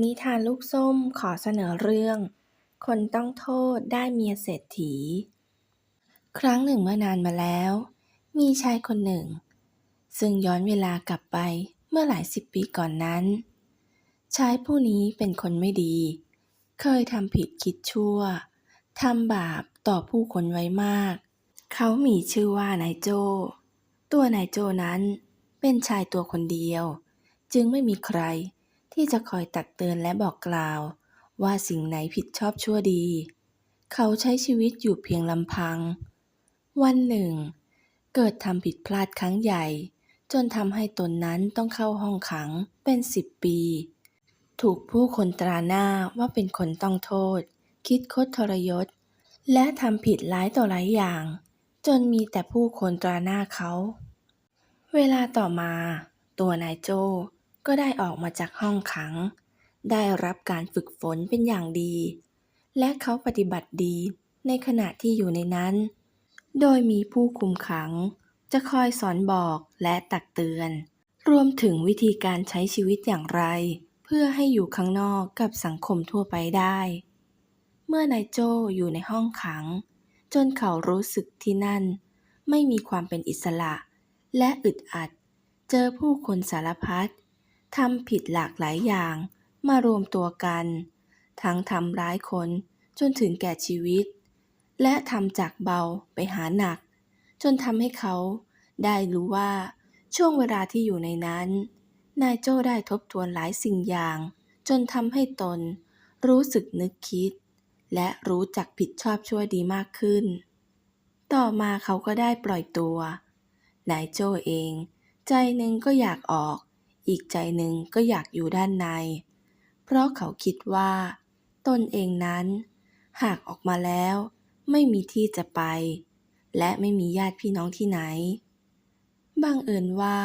นิทานลูกส้มขอเสนอเรื่อง คนต้องโทษได้เมียเศรษฐี ครั้งหนึ่งเมื่อนานมาแล้ว มีชายคนหนึ่ง ซึ่งย้อนเวลากลับไปเมื่อหลายสิบปีก่อนนั้น ชายผู้นี้เป็นคนไม่ดี เคยทำผิดคิดชั่วทำบาปต่อผู้คนไว้มาก เขามีชื่อว่านายโจ ตัวนายโจนั้นเป็นชายตัวคนเดียว จึงไม่มีใคร ที่จะคอยตักเตือนและบอกกล่าว ว่าสิ่งไหนผิดชอบชั่วดี เขาใช้ชีวิตอยู่เพียงลำพัง วันหนึ่ง เกิดทำผิดพลาดครั้งใหญ่ จนทำให้ตนนั้นต้องเข้าห้องขังเป็นสิบปี ถูกผู้คนตราหน้าว่าเป็นคนต้องโทษ คิดคดทรยศ และทำผิดหลายต่อหลายอย่าง จนมีแต่ผู้คนตราหน้าเขา เวลาต่อมา ตัวนายโจ ก็ได้ออกมาจากห้องขัง ได้รับการฝึกฝนเป็นอย่างดี และเขาปฏิบัติดีในขณะที่อยู่ในนั้น โดยมีผู้คุมขัง จะคอยสอนบอกและตักเตือน รวมถึงวิธีการใช้ชีวิตอย่างไร เพื่อให้อยู่ข้างนอกกับสังคมทั่วไปได้ เมื่อนายโจอยู่ในห้องขัง จนเขารู้สึกที่นั่น ไม่มีความเป็นอิสระ และอึดอัด เจอผู้คนสารพัด ทำผิดหลากหลายอย่างมารวมตัวกัน ทั้งทำร้ายคนจนถึงแก่ชีวิต และทำจากเบาไปหาหนัก จนทำให้เขาได้รู้ว่าช่วงเวลาที่อยู่ในนั้น นายโจ้ได้ทบทวนหลายสิ่งอย่าง จนทำให้ตน รู้สึกนึกคิด และรู้จักผิดชอบชั่วดีมากขึ้น ต่อมาเขาก็ได้ปล่อยตัวนายโจ้เอง ใจหนึ่งก็อยากออก อีกใจหนึ่งก็อยากอยู่ด้านใน เพราะเขาคิดว่า ตนเองนั้น หากออกมาแล้ว ไม่มีที่จะไป และไม่มีญาติพี่น้องที่ไหน บังเอิญว่า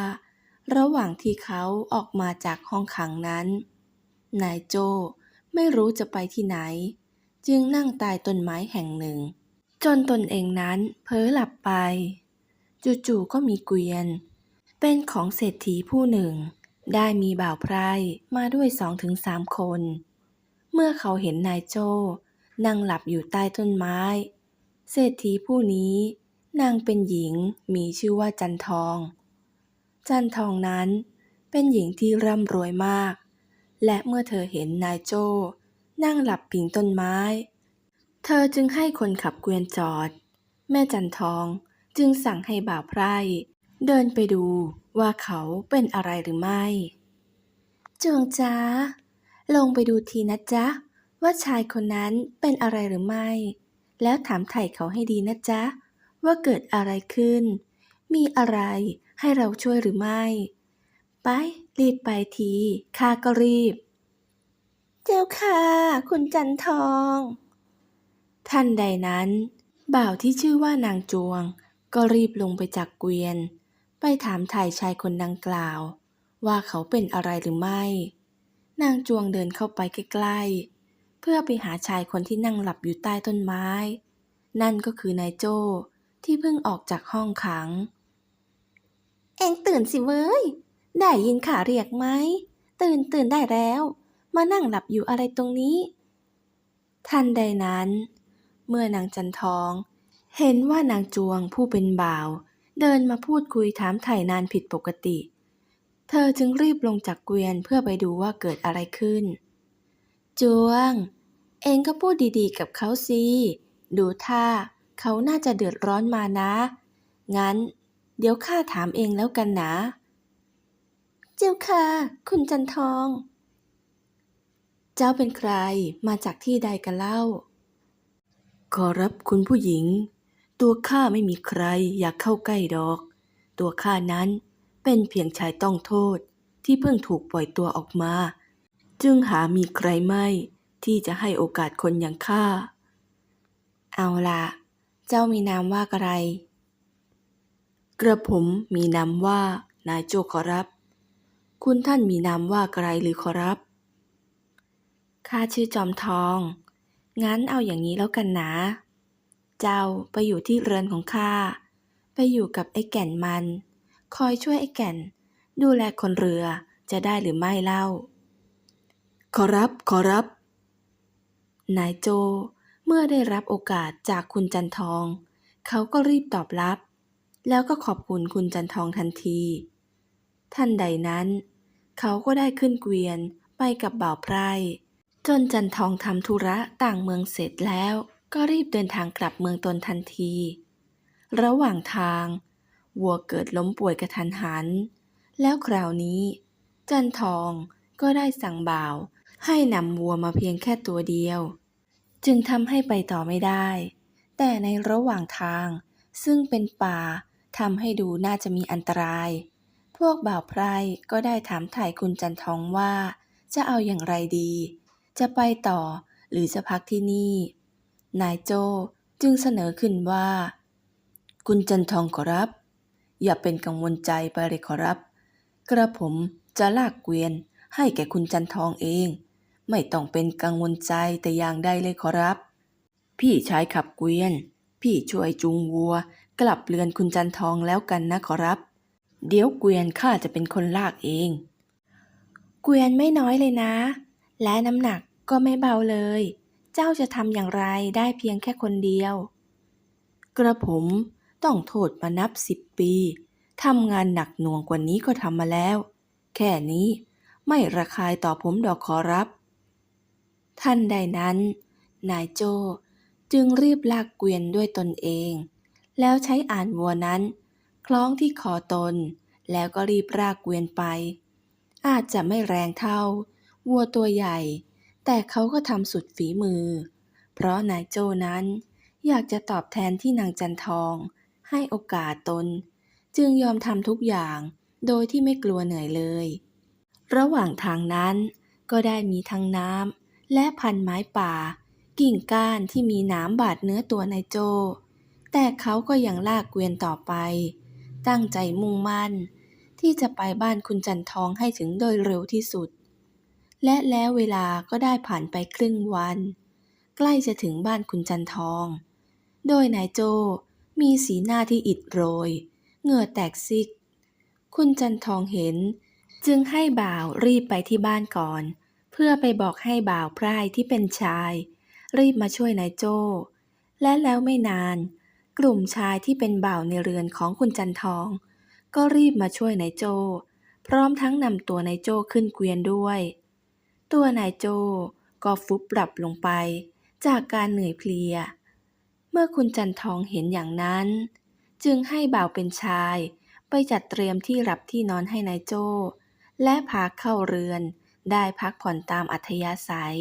ระหว่างที่เขาออกมาจากห้องขังนั้น นายโจไม่รู้จะไปที่ไหน จึงนั่งใต้ต้นไม้แห่งหนึ่ง จนตนเองนั้นเพ้อหลับไป จู่ๆก็มีเกวียน เป็นของเศรษฐีผู้หนึ่ง ได้มีบ่าวไพร่มาด้วยสองถึงสามคน เมื่อเขาเห็นนายโจ้นั่งหลับอยู่ใต้ต้นไม้ เศรษฐีผู้นี้นางเป็นหญิงมีชื่อว่าจันทอง จันทองนั้นเป็นหญิงที่ร่ำรวยมาก และเมื่อเธอเห็นนายโจ้นั่งหลับพิงต้นไม้ เธอจึงให้คนขับเกวียนจอด แม่จันทองจึงสั่งให้บ่าวไพร่เดินไปดู ว่าเขาเป็นอะไรหรือไม่จวงจ้า ลงไปดูทีนะจ๊ะ ว่าชายคนนั้นเป็นอะไรหรือไม่ แล้วถามไถ่เขาให้ดีนะจ๊ะ ว่าเกิดอะไรขึ้น มีอะไรให้เราช่วยหรือไม่ ไปรีบไปทีข้าก็รีบ เจ้าค่ะ คุณจันทอง ท่านใดนั้น บ่าวที่ชื่อว่านางจวง ก็รีบลงไปจากเกวียน ไปถามถ่ายชายคนดังกล่าว ว่าเขาเป็นอะไรหรือไม่ นางจวงเดินเข้าไปใกล้ๆ เพื่อไปหาชายคนที่นั่งหลับอยู่ใต้ต้นไม้ นั่นก็คือนายโจ้ที่เพิ่งออกจากห้องขัง เอ็งตื่นสิเว้ย ได้ยินข่าเรียกไหม ตื่นตื่นได้แล้ว มานั่งหลับอยู่อะไรตรงนี้ ทันใดนั้น เมื่อนางจันทอง เห็นว่านางจวงผู้เป็นบ่าว เดินมาพูดคุยถามไถ่นานผิดปกติ เธอจึงรีบลงจากเกวียนเพื่อไปดูว่าเกิดอะไรขึ้น จวง เองก็พูดดีๆ กับเขาสิ ดูท่าเขาน่าจะเดือดร้อนมานะ งั้น เดี๋ยวข้าถามเองแล้วกันนะ เจ้าค่ะ คุณจันทอง เจ้าเป็นใครมาจากที่ใดกันเล่า ขอรับคุณผู้หญิง ตัวข้าไม่มีใครอยากเข้าใกล้ดอก ตัวข้านั้นเป็นเพียงชายต้องโทษที่เพิ่งถูกปล่อยตัวออกมา จึงหามีใครไม่ที่จะให้โอกาสคนอย่างข้า เอาล่ะ เจ้ามีนามว่าอะไร กระผมมีนามว่านายโจขอรับ คุณท่านมีนามว่าอะไรหรือขอรับข้าชื่อจอมทอง งั้นเอาอย่างนี้แล้วกันนะ เจ้าไปอยู่ที่เรือนของข้า ไปอยู่กับไอ้แก่นมัน คอยช่วยไอ้แก่น ดูแลคนเรือจะได้หรือไม่เล่าขขอรับ ขอรับ นายโจเมื่อได้รับโอกาสจากคุณจันทอง เขาก็รีบตอบรับ แล้วก็ขอบคุณคุณจันทองทันที ท่านใดนั้น เขาก็ได้ขึ้นเกวียนไปกับบ่าวไพร่จนจันทองทำธุระต่างเมืองเสร็จแล้ว ก็รีบเดินทางกลับเมืองตนทันที ระหว่างทาง วัวเกิดล้มป่วยกระทันหัน แล้วคราวนี้ จันทองก็ได้สั่งบ่าว ให้นำวัวมาเพียงแค่ตัวเดียว จึงทำให้ไปต่อไม่ได้ แต่ในระหว่างทางซึ่งเป็นป่าทำให้ดูน่าจะมีอันตราย พวกบ่าวไพร่ก็ได้ถามถ่ายคุณจันทองว่า จะเอาอย่างไรดี จะไปต่อหรือจะพักที่นี่ นายโจจึงเสนอขึ้นว่า คุณจันทองขอรับ อย่าเป็นกังวลใจไปเลยขอรับ กระผมจะลากเกวียนให้แก่คุณจันทองเอง ไม่ต้องเป็นกังวลใจแต่อย่างใดเลยขอรับ พี่ชายขับเกวียน พี่ช่วยจูงวัว กลับเรือนคุณจันทองแล้วกันนะขอรับ เดี๋ยวเกวียนข้าจะเป็นคนลากเอง เกวียนไม่น้อยเลยนะ และน้ำหนักก็ไม่เบาเลย เจ้าจะทำอย่างไรได้เพียงแค่คนเดียว กระผมต้องโทษมานับสิบปีทำงานหนักหน่วงกว่านี้ก็ทำมาแล้ว แค่นี้ไม่ระคายต่อผมดอกขอรับ ท่านใดนั้น นายโจจึงรีบลากเกวียนด้วยตนเอง แล้วใช้อ่านวัวนั้น คล้องที่คอตน แล้วก็รีบลากเกวียนไป อาจจะไม่แรงเท่า วัวตัวใหญ่ แต่เขาก็ทำสุดฝีมือ เพราะนายโจนั้นอยากจะตอบแทนที่นางจันทอง ให้โอกาสตน จึงยอมทำทุกอย่างโดยที่ไม่กลัวเหนื่อยเลย ระหว่างทางนั้นก็ได้มีทั้งน้ำและพันไม้ป่า กิ่งก้านที่มีหน้ำบาดเนื้อตัวนายโจ แต่เขาก็ยังลากเกวียนต่อไป ตั้งใจมุ่งมั่น ที่จะไปบ้านคุณจันทองให้ถึงโดยเร็วที่สุด และแล้วเวลาก็ได้ผ่านไปครึ่งวัน ใกล้จะถึงบ้านคุณจันทอง โดยนายโจมีสีหน้าที่อิดโรย เหงื่อแตกซิก คุณจันทองเห็น จึงให้บ่าวรีบไปที่บ้านก่อน เพื่อไปบอกให้บ่าวไพร่ที่เป็นชาย รีบมาช่วยนายโจ และแล้วไม่นาน กลุ่มชายที่เป็นบ่าวในเรือนของคุณจันทอง ก็รีบมาช่วยนายโจ พร้อมทั้งนำตัวนายโจขึ้นเกวียนด้วย ตัวนายโจก็ฟุบหลับลงไปจากการเหนื่อยเพลีย เมื่อคุณจันทองเห็นอย่างนั้น จึงให้บ่าวเป็นชายไปจัดเตรียมที่รับที่นอนให้นายโจ และพาเข้าเรือนได้พักผ่อนตามอัธยาศัย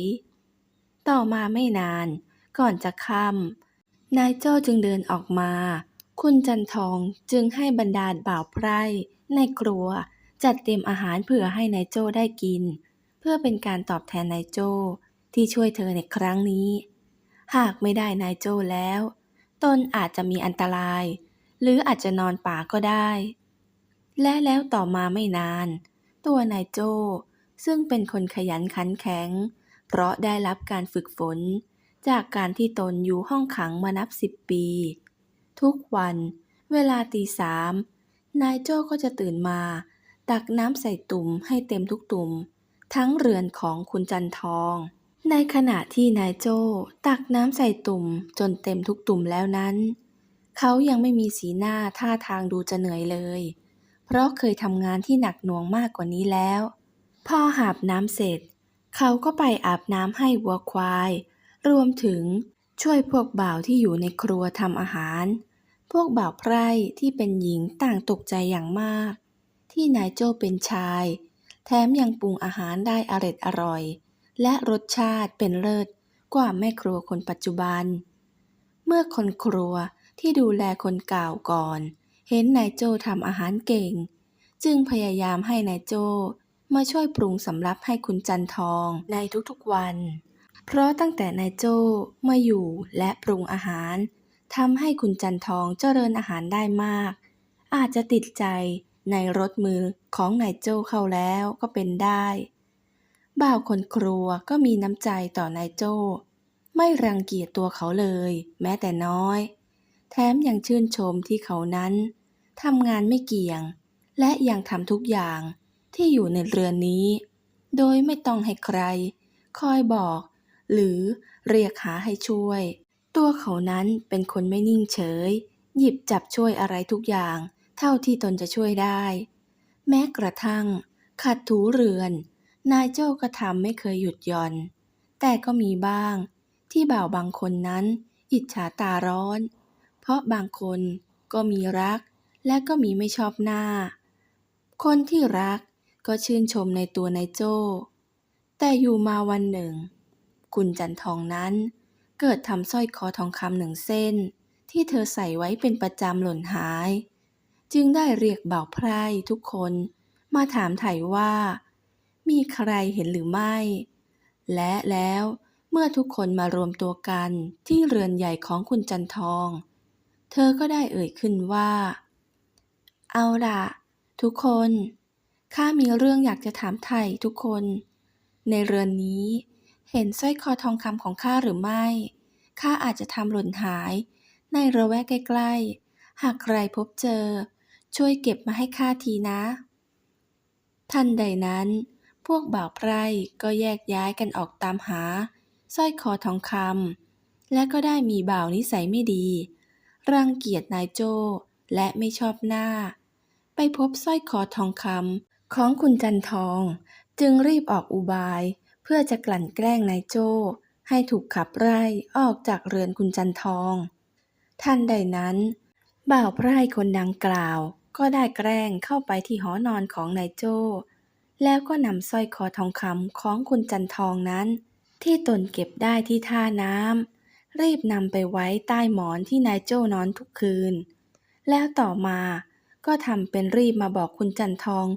ต่อมาไม่นานก่อนจะค่ำนายโจจึงเดินออกมา คุณจันทองจึงให้บรรดาบ่าวไพร่ในครัวจัดเตรียมอาหารเผื่อให้นายโจได้กิน พื่อเป็นการตอบแทนนายโจที่ช่วยเธอในครั้งนี้ หากไม่ได้นายโจแล้ว ตนอาจจะมีอันตราย หรืออาจจะนอนป่าก็ได้ และแล้วต่อมาไม่นาน ตัวนายโจซึ่งเป็นคนขยันขันแข็ง เพราะได้รับการฝึกฝน จากการที่ตนอยู่ห้องขังมานับสิบปี ทุกวัน เวลาตีสามนายโจ้ก็จะตื่นมา ตักน้ำใส่ตุ่มให้เต็มทุกตุ่ม ทั้งเรือนของคุณจันทอง ในขณะที่นายโจ้ตักน้ำใส่ตุ่มจนเต็มทุกตุ่มแล้วนั้น เขายังไม่มีสีหน้าท่าทางดูจะเหนื่อยเลย เพราะเคยทำงานที่หนักหน่วงมากกว่านี้แล้ว พอหาบน้ำเสร็จ เขาก็ไปอาบน้ำให้วัวควาย รวมถึงช่วยพวกบ่าวที่อยู่ในครัวทำอาหาร พวกบ่าวไพร่ที่เป็นหญิงต่างตกใจอย่างมาก ที่นายโจ้เป็นชาย แถมยังปรุงอาหารได้อร็ดอร่อย และรสชาติเป็นเลิศกว่าแม่ครัวคนปัจจุบัน เมื่อคนครัวที่ดูแลคนเก่าก่อน เห็นนายโจทำอาหารเก่ง จึงพยายามให้นายโจมาช่วยปรุงสำรับให้คุณจันทองในทุกๆวัน เพราะตั้งแต่นายโจมาอยู่และปรุงอาหารทำให้คุณจันทองเจริญอาหารได้มาก อาจจะติดใจ ในรสมือของนายโจ้เข้าแล้วก็เป็นได้ บ่าวคนครัวก็มีน้ำใจต่อนายโจ้ ไม่รังเกียจตัวเขาเลย แม้แต่น้อย แถมยังชื่นชมที่เขานั้นทำงานไม่เกี่ยง และยังทำทุกอย่างที่อยู่ในเรือนนี้ โดยไม่ต้องให้ใคร คอยบอก หรือเรียกหาให้ช่วย ตัวเขานั้นเป็นคนไม่นิ่งเฉย หยิบจับช่วยอะไรทุกอย่าง เท่าที่ตนจะช่วยได้ แม้กระทั่ง ขัดถูเรือน นายโจ้ก็ทำไม่เคยหยุดหย่อน แต่ก็มีบ้าง ที่บ่าวบางคนนั้น อิจฉาตาร้อน เพราะบางคนก็มีรัก และก็มีไม่ชอบหน้า คนที่รักก็ชื่นชมในตัวนายโจ้ แต่อยู่มาวันหนึ่ง คุณจันทองนั้น เกิดทำสร้อยคอทองคำหนึ่งเส้น ที่เธอใส่ไว้เป็นประจำหล่นหาย จึงได้เรียกบ่าวไพร่ทุกคนมาถามไถ่ว่า มีใครเห็นหรือไม่ และแล้วเมื่อทุกคนมารวมตัวกันที่เรือนใหญ่ของคุณจันทอง เธอก็ได้เอ่ยขึ้นว่า เอาล่ะ ทุกคนข้ามีเรื่องอยากจะถามไถ่ทุกคน ในเรือนนี้เห็นสร้อยคอทองคำของข้าหรือไม่ ข้าอาจจะทำหล่นหาย ในระแวกใกล้ๆ หากใครพบเจอ ช่วยเก็บมาให้ข้าทีนะทันใดนั้น พวกบ่าวไพร่ก็แยกย้ายกันออกตามหาสร้อยคอทองคำและก็ได้มีบ่าวนิสัยไม่ดี รังเกียจนายโจและไม่ชอบหน้า ไปพบสร้อยคอทองคำของคุณจันทอง จึงรีบออกอุบายเพื่อจะกลั่นแกล้งนายโจให้ถูกขับไล่ออกจากเรือนคุณจันทองทันใดนั้น บ่าวไพร่คนดังกล่าว ก็ได้แกล้งเข้าไปที่หอนอนของนายโจ้ แล้วก็นำสร้อยคอทองคำของคุณจันทองนั้น ที่ตนเก็บได้ที่ท่าน้ำรีบนำไปไว้ใต้หมอนที่นายโจ้นอนทุกคืน แล้วต่อมาก็ทำเป็นรีบมาบอกคุณจันทอง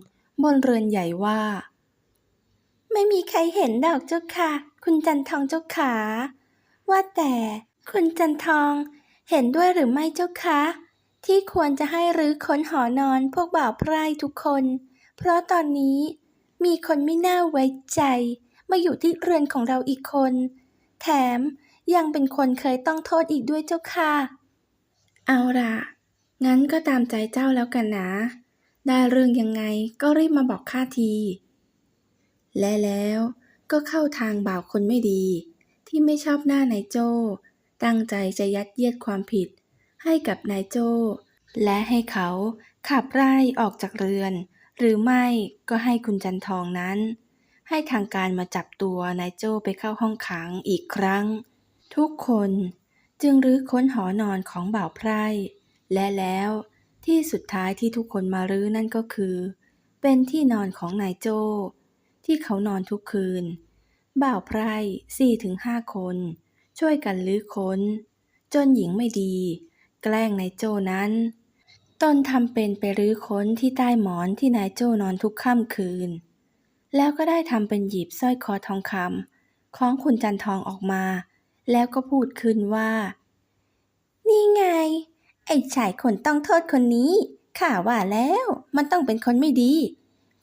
บนเรือนใหญ่ว่า ไม่มีใครเห็นดอกเจ้าค่ะ คุณจันทองเจ้าขาว่าแต่คุณจันทองเห็นด้วยหรือไม่เจ้าคะ ที่ควรจะให้รื้อค้นหอนอนพวกบ่าวไพร่ทุกคน เพราะตอนนี้มีคนไม่น่าไว้ใจ มาอยู่ที่เรือนของเราอีกคน แถมยังเป็นคนเคยต้องโทษอีกด้วยเจ้าค่ะ เอาล่ะ งั้นก็ตามใจเจ้าแล้วกันนะ ได้เรื่องยังไงก็รีบมาบอกข้าที และแล้วก็เข้าทางบ่าวคนไม่ดี ที่ไม่ชอบหน้านายโจ้ตั้งใจจะยัดเยียดความผิด ให้กับนายโจ และให้เขาขับไล่ออกจากเรือน หรือไม่ก็ให้คุณจันทองนั้น ให้ทางการมาจับตัวนายโจไปเข้าห้องขังอีกครั้ง ทุกคนจึงรื้อค้นหอนอนของบ่าวไพร่ และแล้วที่สุดท้ายที่ทุกคนมารื้อนั่นก็คือ เป็นที่นอนของนายโจ ที่เขานอนทุกคืน บ่าวไพร่สี่ถึงห้าคน ช่วยกันลื้อค้น จนหญิงไม่ดี แกล้งนายโจ้นั้นตนทำเป็นไปรื้อค้นที่ใต้หมอนที่นายโจนอนทุกค่ำคืน แล้วก็ได้ทำเป็นหยิบสร้อยคอทองคำของคุณจันทองออกมา แล้วก็พูดขึ้นว่า นี่ไง ไอ้ชายคนต้องโทษคนนี้ข้าว่าแล้วมันต้องเป็นคนไม่ดี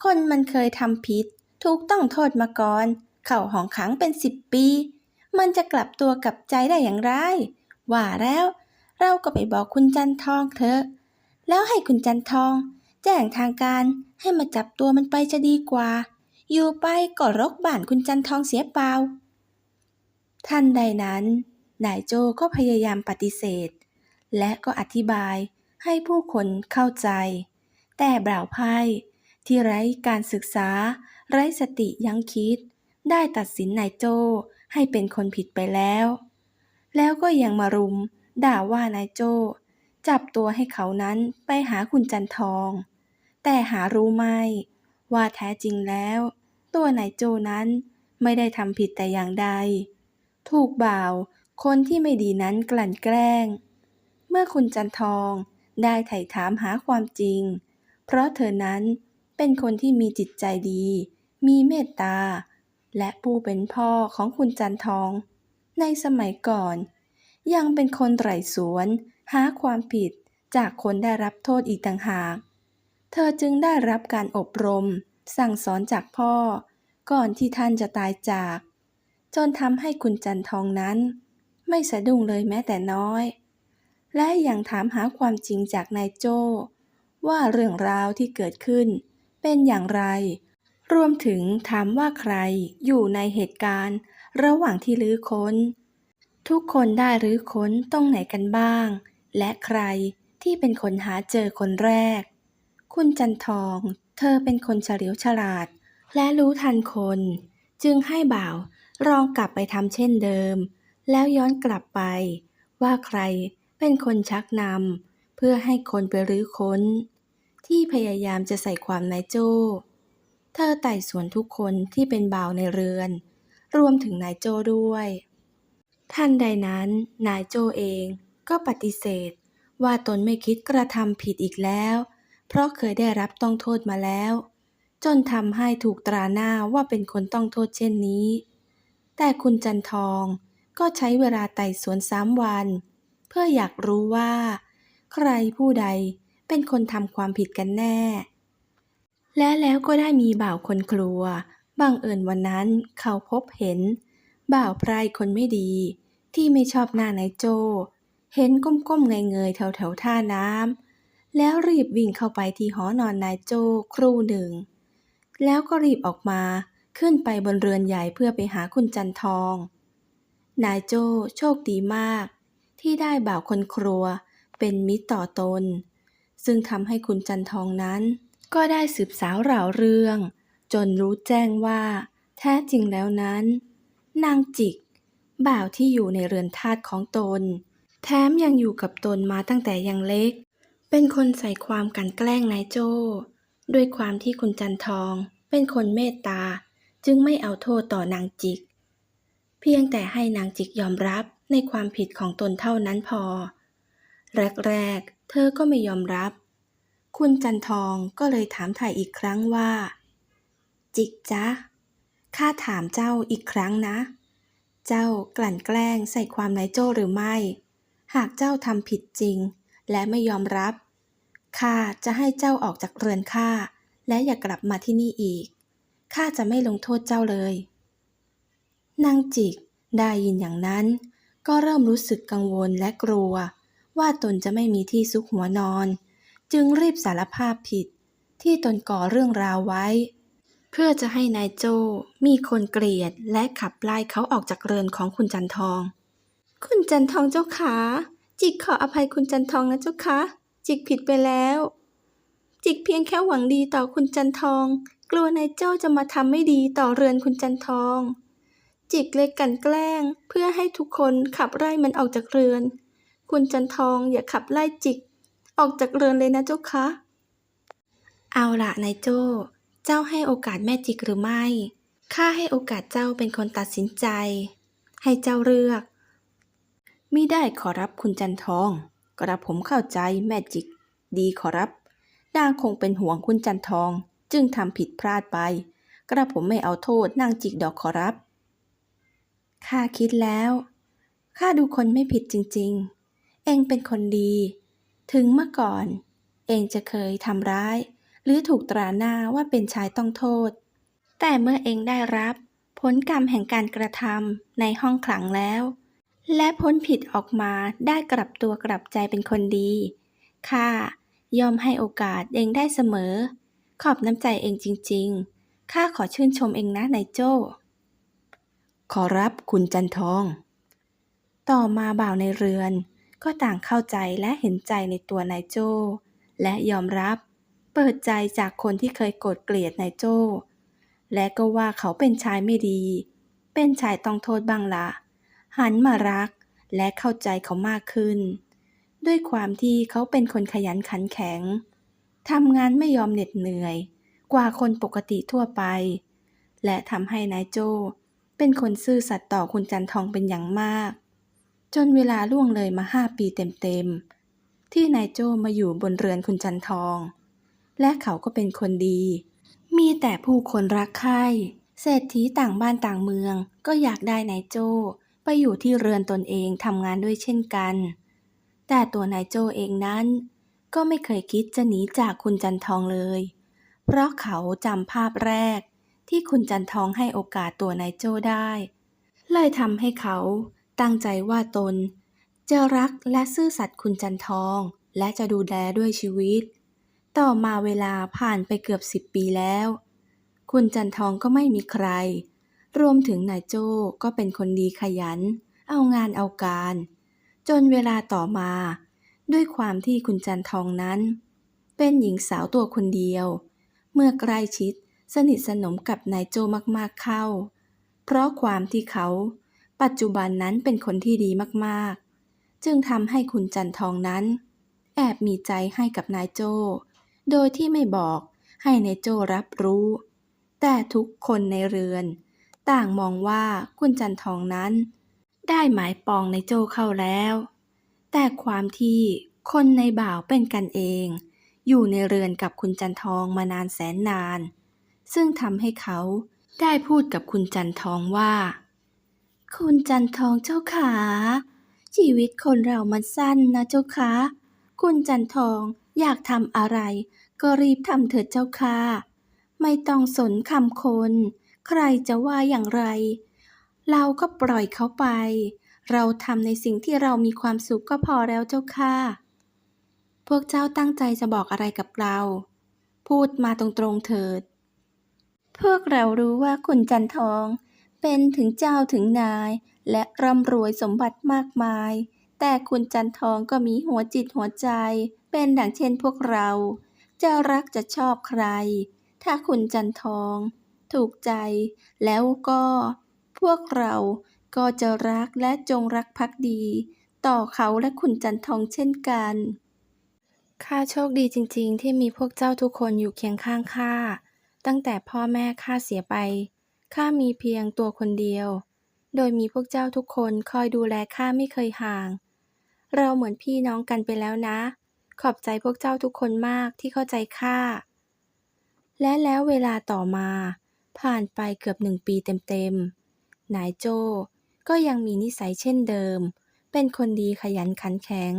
คนมันเคยทำผิด ถูกต้องโทษมาก่อน เข้าห้องขังเป็นสิบปี มันจะกลับตัวกลับใจได้อย่างไร ว่าแล้ว เราก็ไปบอกคุณจันทองเถอะ แล้วให้คุณจันทอง แจ้งทางการให้มาจับตัวมันไปจะดีกว่า อยู่ไปก็รกบ้านคุณจันทองเสียเปล่าทันใดนั้นนายโจก็พยายามปฏิเสธ และก็อธิบายให้ผู้คนเข้าใจ แต่บ่าวไพ่ที่ไร้การศึกษา ไร้สติยั้งคิด ได้ตัดสินนายโจให้เป็นคนผิดไปแล้ว แล้วก็ยังมารุม ด่าว่านายโจ จับตัวให้เขานั้นไปหาคุณจันทอง แต่หารู้ไหมว่าแท้จริงแล้ว ตัวนายโจนั้นไม่ได้ทำผิดแต่อย่างใด ถูกบ่าวคนที่ไม่ดีนั้นกลั่นแกล้ง เมื่อคุณจันทองได้ไถ่ถามหาความจริง เพราะเธอนั้นเป็นคนที่มีจิตใจดี มีเมตตา และผู้เป็นพ่อของคุณจันทอง ในสมัยก่อน ยังเป็นคนไตร่สวน หาความผิดจากคนได้รับโทษอีกต่างหาก เธอจึงได้รับการอบรม สั่งสอนจากพ่อ ก่อนที่ท่านจะตายจาก จนทำให้คุณจันทองนั้น ไม่สะดุ้งเลยแม้แต่น้อย และยังถามหาความจริงจากนายโจ ว่าเรื่องราวที่เกิดขึ้น เป็นอย่างไร รวมถึงถามว่าใครอยู่ในเหตุการณ์ ระหว่างที่รื้อค้น ทุกคนได้รื้อค้นตรงไหนกันบ้าง และใครที่เป็นคนหาเจอคนแรก คุณจันทอง เธอเป็นคนเฉลียวฉลาด และรู้ทันคน จึงให้บ่าวลองกลับไปทำเช่นเดิม แล้วย้อนกลับไป ว่าใครเป็นคนชักนำเพื่อให้คนไปรื้อค้น ที่พยายามจะใส่ความนายโจ้เธอไต่สวนทุกคนที่เป็นบ่าวในเรือน รวมถึงนายโจ้ด้วย ทันใดนั้นนายโจเองก็ปฏิเสธ ว่าตนไม่คิดกระทำผิดอีกแล้ว เพราะเคยได้รับต้องโทษมาแล้ว จนทำให้ถูกตราหน้าว่าเป็นคนต้องโทษเช่นนี้ แต่คุณจันทองก็ใช้เวลาไต่สวนสามวัน เพื่ออยากรู้ว่า ใครผู้ใดเป็นคนทำความผิดกันแน่ และแล้วก็ได้มีบ่าวคนครัว บังเอิญวันนั้นเขาพบเห็น บ่าวไพรคนไม่ดี ที่ไม่ชอบหน้านายโจ เห็นก้มๆเงยๆแถวๆท่าน้ำแล้วรีบวิ่งเข้าไปที่หอนอนนายโจครู่หนึ่ง แล้วก็รีบออกมาขึ้นไปบนเรือนใหญ่เพื่อไปหาคุณจันทอง นายโจโชคดีมาก ที่ได้บ่าวคนครัวเป็นมิตรต่อตน ซึ่งทำให้คุณจันทองนั้น ก็ได้สืบสาวราวเรื่อง จนรู้แจ้งว่า แท้จริงแล้วนั้น นางจิก บ่าวที่อยู่ในเรือนทาสของตน แถมยังอยู่กับตนมาตั้งแต่ยังเล็ก เป็นคนใส่ความกันแกล้งนายโจ้ ด้วยความที่คุณจันทอง เป็นคนเมตตา จึงไม่เอาโทษต่อนางจิก เพียงแต่ให้นางจิกยอมรับในความผิดของตนเท่านั้นพอ แรกๆ เธอก็ไม่ยอมรับ คุณจันทองก็เลยถามถ่ายอีกครั้งว่า จิกจ๊ะ ข้าถามเจ้าอีกครั้งนะ เจ้ากลั่นแกล้งใส่ความนายโจ้หรือไม่ หากเจ้าทำผิดจริง และไม่ยอมรับ ข้าจะให้เจ้าออกจากเรือนข้า และอย่ากลับมาที่นี่อีก ข้าจะไม่ลงโทษเจ้าเลย นางจิกได้ยินอย่างนั้น ก็เริ่มรู้สึกกังวลและกลัว ว่าตนจะไม่มีที่ซุกหัวนอน จึงรีบสารภาพผิดที่ตนก่อเรื่องราวไว้ เพื่อจะให้นายโจมีคนเกลียดและขับไล่เขาออกจากเรือนของคุณจันทอง คุณจันทองเจ้าขาจิกขออภัยคุณจันทองนะเจ้าคะจิกผิดไปแล้ว จิกเพียงแค่หวังดีต่อคุณจันทอง กลัวนายโจ้จะมาทำไม่ดีต่อเรือนคุณจันทอง จิกเลยกันแกล้ง เพื่อให้ทุกคนขับไล่มันออกจากเรือน คุณจันทองอย่าขับไล่จิก ออกจากเรือนเลยนะเจ้าคะ เอาละนายโจ้ เจ้าให้โอกาสแม่จิกหรือไม่ ข้าให้โอกาสเจ้าเป็นคนตัดสินใจ ให้เจ้าเลือกมิได้ขอรับคุณจันทอง กระผมเข้าใจแม่จิก ดีขอรับนางคงเป็นห่วงคุณจันทอง จึงทำผิดพลาดไป กระผมไม่เอาโทษนางจิกดอกขอรับ ข้าคิดแล้ว ข้าดูคนไม่ผิดจริง ๆ เองเป็นคนดี ถึงเมื่อก่อน เองจะเคยทำร้าย หรือถูกตราหน้าว่าเป็นชายต้องโทษ แต่เมื่อเองได้รับ ผลกรรมแห่งการกระทำในห้องขลังแล้ว และพ้นผิดออกมาได้กลับตัวกลับใจเป็นคนดีข้ายอมให้โอกาสเองได้เสมอ ขอบน้ำใจเองจริง ๆ ข้าขอชื่นชมเองนะนายโจ้ ขอรับคุณจันทอง ต่อมาบ่าวในเรือน ก็ต่างเข้าใจและเห็นใจในตัวนายโจ้ และยอมรับ เปิดใจจากคนที่เคยโกรธเกลียดนายโจ้ และก็ว่าเขาเป็นชายไม่ดี เป็นชายต้องโทษบ้างละหันมารักและเข้าใจเขามากขึ้น ด้วยความที่เขาเป็นคนขยันขันแข็งทำงานไม่ยอมเหน็ดเหนื่อย กว่าคนปกติทั่วไป และทำให้นายโจ้เป็นคนซื่อสัตย์ต่อคุณจันทองเป็นอย่างมาก จนเวลาล่วงเลยมาห้าปีเต็มๆที่นายโจ้มาอยู่บนเรือนคุณจันทอง และเขาก็เป็นคนดี มีแต่ผู้คนรักใคร่เศรษฐีต่างบ้านต่างเมืองก็อยากได้นายโจไปอยู่ที่เรือนตนเองทำงานด้วยเช่นกัน แต่ตัวนายโจเองนั้น ก็ไม่เคยคิดจะหนีจากคุณจันทองเลย เพราะเขาจำภาพแรก ที่คุณจันทองให้โอกาสตัวนายโจได้ เลยทำให้เขาตั้งใจว่าตน จะรักและซื่อสัตย์คุณจันทองและจะดูแลด้วยชีวิต ต่อมาเวลาผ่านไปเกือบสิบปีแล้ว คุณจันทองก็ไม่มีใคร รวมถึงนายโจ้ก็เป็นคนดีขยัน เอางานเอาการ จนเวลาต่อมา ด้วยความที่คุณจันทองนั้น เป็นหญิงสาวตัวคนเดียว เมื่อใกล้ชิดสนิทสนมกับนายโจมากๆเข้า เพราะความที่เขา ปัจจุบันนั้นเป็นคนที่ดีมากๆ จึงทำให้คุณจันทองนั้น แอบมีใจให้กับนายโจ โดยที่ไม่บอกให้ในโจรับรู้ แต่ทุกคนในเรือน ต่างมองว่าคุณจันทองนั้น ได้หมายปองในโจเข้าแล้ว แต่ความที่คนในบ่าวเป็นกันเอง อยู่ในเรือนกับคุณจันทองมานานแสนนาน ซึ่งทำให้เขาได้พูดกับคุณจันทองว่า คุณจันทองเจ้าขาชีวิตคนเรามันสั้นนะเจ้าคะคุณจันทอง อยากทำอะไร ก็รีบทำเถิดเจ้าค่ะ ไม่ต้องสนคำคน ใครจะว่าอย่างไร เราก็ปล่อยเขาไป เราทำในสิ่งที่เรามีความสุขก็พอแล้วเจ้าค่ะ พวกเจ้าตั้งใจจะบอกอะไรกับเรา พูดมาตรงๆเถิด พวกเรารู้ว่าคุณจันทอง เป็นถึงเจ้าถึงนาย และร่ำรวยสมบัติมากมายแต่คุณจันทองก็มีหัวจิตหัวใจ เป็นดังเช่นพวกเรา จะรักจะชอบใคร ถ้าคุณจันทอง ถูกใจ แล้วก็ พวกเราก็จะรักและจงรักภักดี ต่อเขาและคุณจันทองเช่นกันข้าโชคดีจริงๆ ที่มีพวกเจ้าทุกคนอยู่เคียงข้างข้าตั้งแต่พ่อแม่ข้าเสียไปข้ามีเพียงตัวคนเดียว โดยมีพวกเจ้าทุกคนคอยดูแลข้าไม่เคยห่าง เราเหมือนพี่น้องกันไปแล้วนะ ขอบใจพวกเจ้าทุกคนมากที่เข้าใจข้า และแล้วเวลาต่อมา ผ่านไปเกือบหนึ่งปีเต็มๆ นายโจ้ก็ยังมีนิสัยเช่นเดิม เป็นคนดีขยันขันแข็ง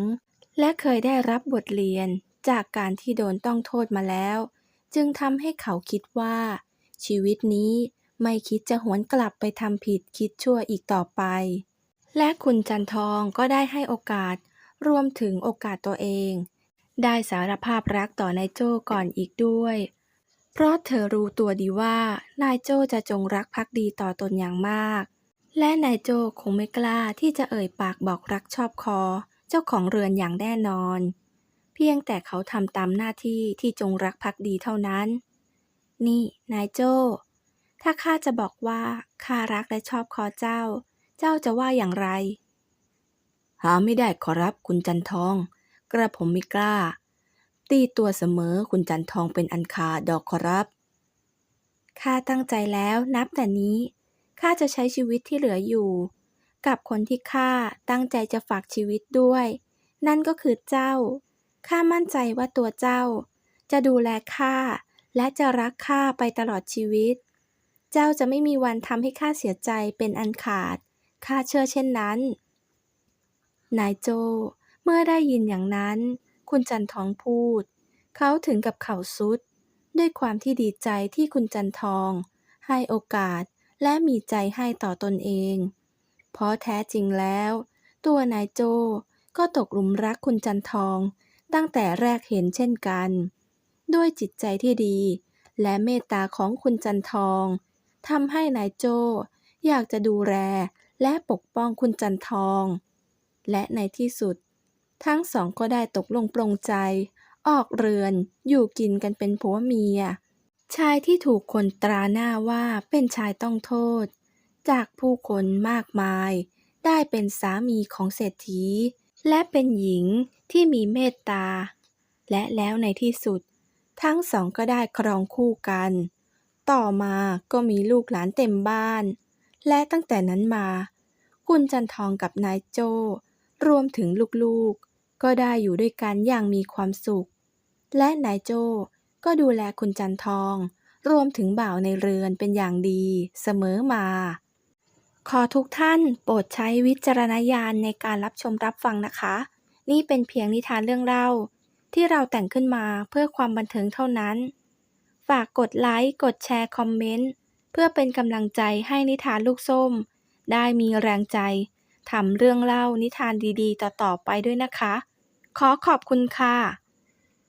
และเคยได้รับบทเรียนจากการที่โดนต้องโทษมาแล้ว จึงทำให้เขาคิดว่า ชีวิตนี้ไม่คิดจะหวนกลับไปทำผิดคิดชั่วอีกต่อไป และคุณจันทองก็ได้ให้โอกาสรวมถึงโอกาสตัวเอง ได้สารภาพรักต่อนายโจ้ก่อนอีกด้วย เพราะเธอรู้ตัวดีว่านายโจ้จะจงรักภักดีต่อตนอย่างมาก และนายโจ้คงไม่กล้าที่จะเอ่ยปากบอกรักชอบคอ เจ้าของเรือนอย่างแน่นอน เพียงแต่เขาทำตามหน้าที่ที่จงรักภักดีเท่านั้น นี่นายโจ้ ถ้าข้าจะบอกว่าข้ารักและชอบคอเจ้า เจ้าจะว่าอย่างไร หาไม่ได้ขอรับคุณจันทอง กระผมไม่กล้า ตีตัวเสมอคุณจันทองเป็นอันขาดดอกขอรับ ข้าตั้งใจแล้วนับแต่นี้ ข้าจะใช้ชีวิตที่เหลืออยู่ กับคนที่ข้าตั้งใจจะฝากชีวิตด้วย นั่นก็คือเจ้า ข้ามั่นใจว่าตัวเจ้า จะดูแลข้าและจะรักข้าไปตลอดชีวิต เจ้าจะไม่มีวันทำให้ข้าเสียใจเป็นอันขาด ข้าเชื่อเช่นนั้น นายโจ เมื่อได้ยินอย่างนั้น คุณจันทองพูด เขาถึงกับเข่าสุด ด้วยความที่ดีใจที่คุณจันทอง ให้โอกาสและมีใจให้ต่อตนเอง เพราะแท้จริงแล้ว ตัวนายโจก็ตกหลุมรักคุณจันทอง ตั้งแต่แรกเห็นเช่นกัน ด้วยจิตใจที่ดี และเมตตาของคุณจันทองทำให้นายโจอยากจะดูแลและปกป้องคุณจันทอง และในที่สุด ทั้งสองก็ได้ตกลงปลงใจ ออกเรือนอยู่กินกันเป็นผัวเมีย ชายที่ถูกคนตราหน้าว่าเป็นชายต้องโทษ จากผู้คนมากมาย ได้เป็นสามีของเศรษฐี และเป็นหญิงที่มีเมตตา และแล้วในที่สุด ทั้งสองก็ได้ครองคู่กัน ต่อมาก็มีลูกหลานเต็มบ้าน และตั้งแต่นั้นมา คุณจันทองกับนายโจ้รวมถึงลูกๆ ก็ได้อยู่ด้วยกันอย่างมีความสุข และนายโจ้ก็ดูแลคุณจันทอง รวมถึงบ่าวในเรือนเป็นอย่างดีเสมอมา ขอทุกท่านโปรดใช้วิจารณญาณในการรับชมรับฟังนะคะ นี่เป็นเพียงนิทานเรื่องเล่า ที่เราแต่งขึ้นมาเพื่อความบันเทิงเท่านั้น ฝากกดไลค์ กดแชร์ คอมเมนต์ เพื่อเป็นกำลังใจให้นิทานลูกส้ม ได้มีแรงใจ ทำเรื่องเล่านิทานดีๆ ต่อๆไปด้วยนะคะ ขอขอบคุณค่ะ